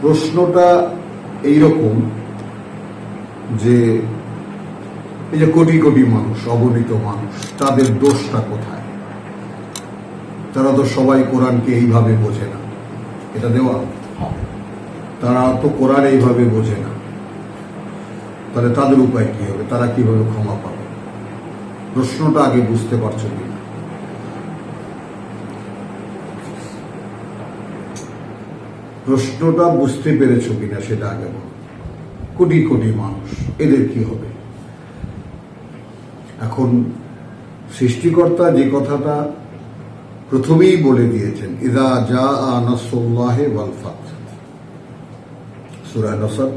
প্রশ্নটা এইরকম যে এই যে কোটি কোটি মানুষ অগণিত মানুষ তাদের দোষটা কোথায়? তারা তো সবাই কোরআনকে এইভাবে বোঝে না। এটা দেওয়া তারা তো কোরআন এইভাবে বোঝে না। তাহলে তাদের উপায় কি হবে? তারা কীভাবে ক্ষমা পাবে? প্রশ্নটা আগে বুঝতে পারছ কিনা? প্রশ্নটা বুঝতে পেরেছ কিনা সেটা আগে বলো। কোটি কোটি মানুষ, এদের কি হবে? এখন সৃষ্টিকর্তা যে কথাটা প্রথমেই বলে দিয়েছেন, ইদা যা আনাসোল্লাহে ওয়ালফাত সুরায় নসর,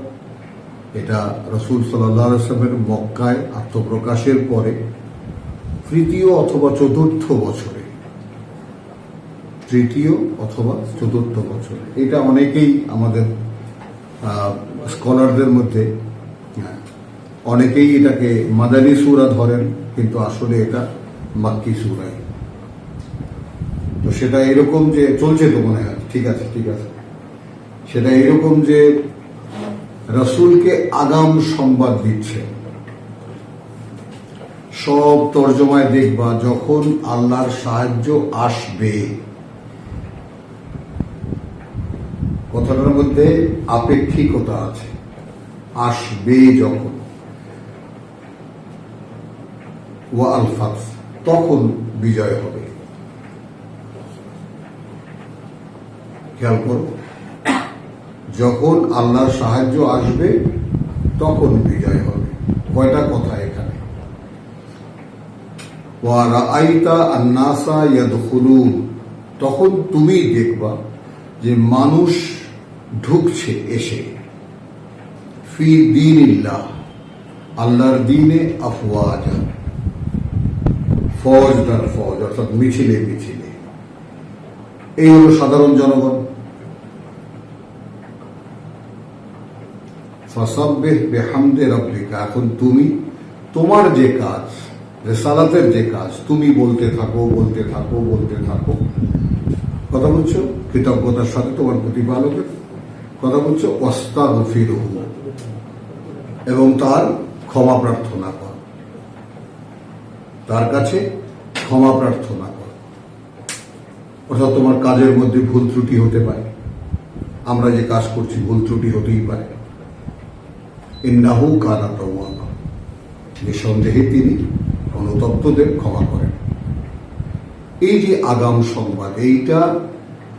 এটা রসুল সাল্লামের মক্কায় আত্মপ্রকাশের পরে তৃতীয় অথবা চতুর্থ বছরে তৃতীয় অথবা চতুর্থ বছর। এটা অনেকেই আমাদের স্কলারদের মধ্যে অনেকেই এটাকে মাদানী সুরা ধরেন, কিন্তু আসলে এটা মাক্কি সুরাই। তো সেটা এরকম যে চলছে তো মনে হয়। ঠিক আছে ঠিক আছে। সেটা এরকম যে রসুলকে আগাম সংবাদ দিচ্ছে। সব তর্জমায় দেখবা যখন আল্লাহর সাহায্য আসবে। কথাটার মধ্যে আপেক্ষিকতা আছে। আসবে যখন। ও আলফাত তখন বিজয় হবে। খেয়াল করো, যখন আল্লাহর সাহায্য আসবে, তখন বিজয় হবে। কয়টা কথা এখানে? আইতা আন্নাসা তখন তুমি দেখবা যে মানুষ ঢুকছে এসে, ফি দিনিল্লাহ, আল্লাহর দিনে আফওয়াজা ফৌজ দার ফৌজ, অর্থাৎ মিছিলে মিছিলে। এই হলো সাধারণ জনগণ। ফসাব্বেহ বেহামদে এখন তুমি তোমার যে কাজ, রেসালাতের যে কাজ, তুমি বলতে থাকো বলতে থাকো বলতে থাকো কথা বলছো? কৃতজ্ঞতার সাথে তোমার প্রতিপালকের কথা বলছো? অস্তাদ ফির এবং তার ক্ষমা প্রার্থনা কর। তার কাছে ক্ষমা প্রার্থনা কর। অর্থাৎ তোমার কাজের মধ্যে ভুল ত্রুটি হতে পারে। আমরা যে কাজ করছি, ভুল ত্রুটি হতেই পারে। ইন্নাহু কানা তওয়াবা। নিঃসন্দেহে তিনি অনুতপ্তদের ক্ষমা করেন। এই যে আগাম সংবাদ, এইটা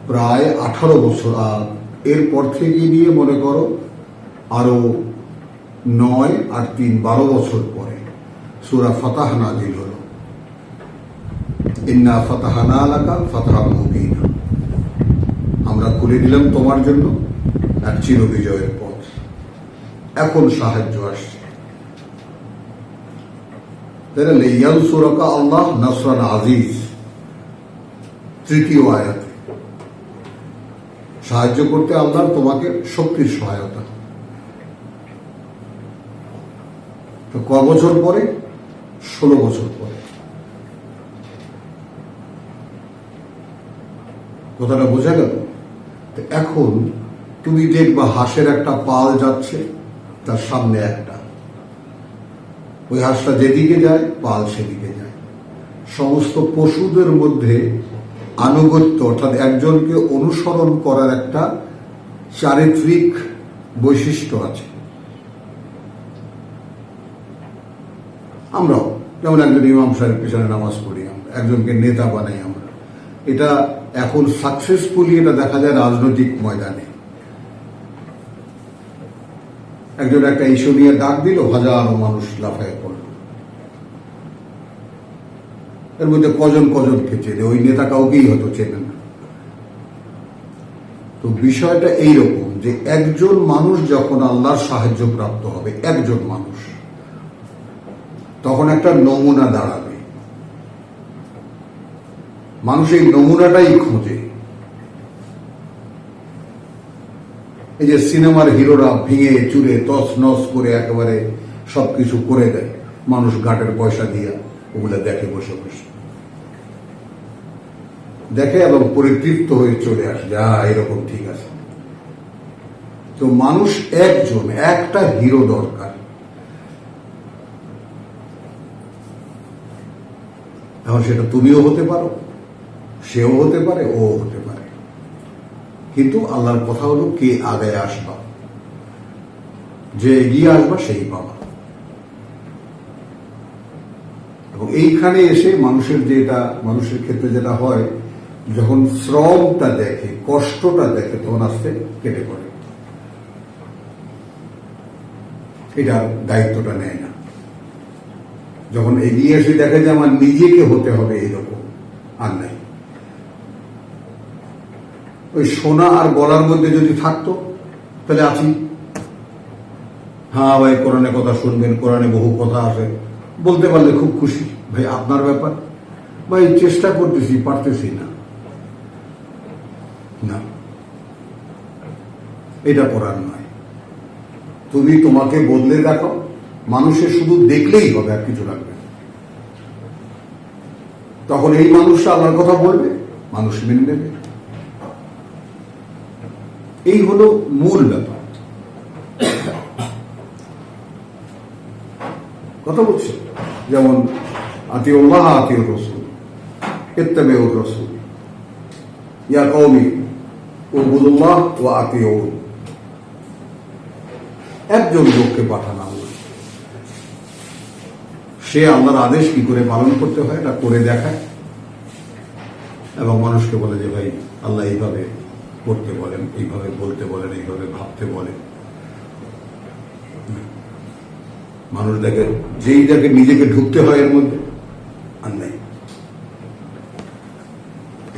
প্রায় আঠারো বছর এরপর থেকে নিয়ে মনে করো আরও নয় আর তিন, বারো বছর পরে সুরা ফাতাহ নাজিল হল। ইন্না ফাতাহানা এলাকা ফাতাহা মুবিনা। আমরা খুলে দিলাম তোমার জন্য এক চির বিজয়ের পথ। এখন সাহায্য আসছে। তাহলে ইয়ানসুরাকা আল্লাহ নাসরান আজিজ। তৃতীয় আয়াতে। সাহায্য করতে আল্লাহ তোমাকে শক্তির সহায়তা। তো ক বছর পরে? ষোলো বছর পরে। কথাটা বোঝা গেল? এখন তুমি দেখবা হাঁসের একটা পাল যাচ্ছে, তার সামনে একটা। ওই হাঁসটা যেদিকে যায়, পাল সেদিকে যায়। সমস্ত পশুদের মধ্যে আনুগত্য, অর্থাৎ একজনকে অনুসরণ করার একটা চারিত্রিক বৈশিষ্ট্য আছে। আমরাও, যেমন একজন ইমাম সাহেব পিছনে নামাজ পড়ি, আমরা একজনকে নেতা বানাই আমরা। এটা এখন সাকসেসফুলি এটা দেখা যায় রাজনৈতিক ময়দানে। একজন একটা ইস্যু নিয়ে ডাক দিল, হাজারো মানুষ লাফায় পড়ল। এর মধ্যে কজন কজনকে চেনে ওই নেতা কাউকেই হয়তো চেনে না। তো বিষয়টা এইরকম যে একজন মানুষ যখন আল্লাহর সাহায্য প্রাপ্ত হবে, একজন মানুষ, তখন একটা নমুনা দাঁড়াবে। মানুষ এই নমুনাটাই খোঁজে। এই যে সিনেমার হিরোরা ভেঙে চুরে তস নস করে একেবারে সবকিছু করে দেয়, মানুষ ঘাটের পয়সা দিয়ে। ওগুলো দেখে বসে বসে। দেখে এবং পরিতৃপ্ত হয়ে চলে আসে যা এরকম ঠিক আছে। তো মানুষ একজন, একটা হিরো দরকার। এখন সেটা তুমিও হতে পারো, সেও হতে পারে, ও হতে পারে। কিন্তু আল্লাহর কথা হলো, কে আগে আসবা? যে এগিয়ে আসবা, সেই পাবা এবং এইখানে এসে মানুষের যেটা, মানুষের ক্ষেত্রে যেটা হয়, যখন শ্রমটা দেখে, কষ্টটা দেখে, তখন আস্তে কেটে পড়ে। এটার দায়িত্বটা নেয় না। যখন এগিয়ে এসে দেখে যে আমার নিজেকে হতে হবে এইরকম, আর নাই। ওই সোনা আর গলার মধ্যে যদি থাকতো, তাহলে আছি। হ্যাঁ ভাই কোরআনে কথা শুনবেন, কোরআনে বহু কথা আছে। বলতে পারলে খুব খুশি। ভাই, আপনার ব্যাপার? ভাই, চেষ্টা করতেছি, পারতেছি না। না। এটা করার নয়। তুমি তোমাকে বদলে দেখো মানুষের শুধু দেখলেই হবে, আর কিছু লাগবে তখন এই মানুষটা আমার কথা বলবে, মানুষ মেনে নেবে। এই হলো মূল ব্যাপার। কথা বলছে? যেমন আতিউল্লাহ আতিউর রসুল ইত্তাবিউর রসুল। ইয়া কওমি, উবুদুল্লাহ ওয়া আতিউন। একজন লোককে পাঠান আল্লাহ। সে আল্লাহর আদেশ কি করে পালন করতে হয় এটা করে দেখায়? এবং মানুষকে বলে যে, ভাই, আল্লাহ এইভাবে করতে বলেন, এইভাবে বলতে বলেন, এইভাবে ভাবতে বলেন। মানুষ দেখে, যেই দেখে নিজেকে ঢুকতে হয় এর মধ্যে আর নাই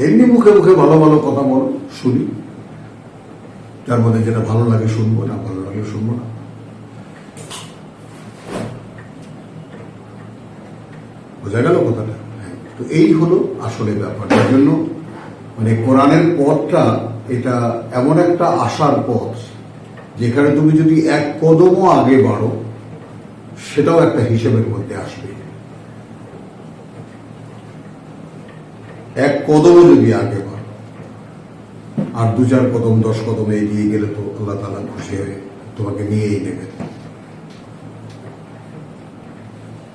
এমনি মুখে মুখে ভালো ভালো কথা বলো শুনি। যার মধ্যে যেটা ভালো লাগে শুনব না ভালো লাগে শুনব না। বোঝা গেল কথাটা? হ্যাঁ, তো এই হলো আসলে ব্যাপার। যার জন্য মানে কোরআনের পথটা এটা এমন একটা আশার পথ যেখানে তুমি যদি এক কদমও আগে বাড়ো সেটাও একটা হিসেবের মধ্যে আসবে। এক কদমও যদি আগে বাড়ো, আর দু চার কদম, দশ কদম এগিয়ে গেলে তো আল্লাহ তালা খুশি হয়ে তোমাকে নিয়েই নেবে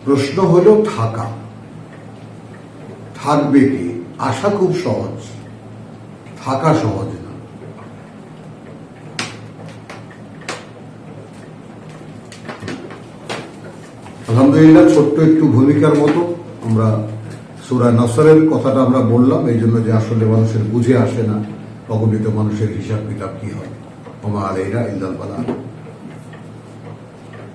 প্রশ্ন হলো থাকা। থাকবে কি? আসা খুব সহজ। থাকা সহজ না। আলহামদুলিল্লাহ, ছোট্ট একটু ভূমিকার মতো আমরা সুরা নসরের কথাটা আমরা বললাম, এই জন্য যে আসলে মানুষের বুঝে আসে না অগণিত মানুষের হিসাব কিতাব কি হয়। ওমা আলাইরা ইল্লাল বালা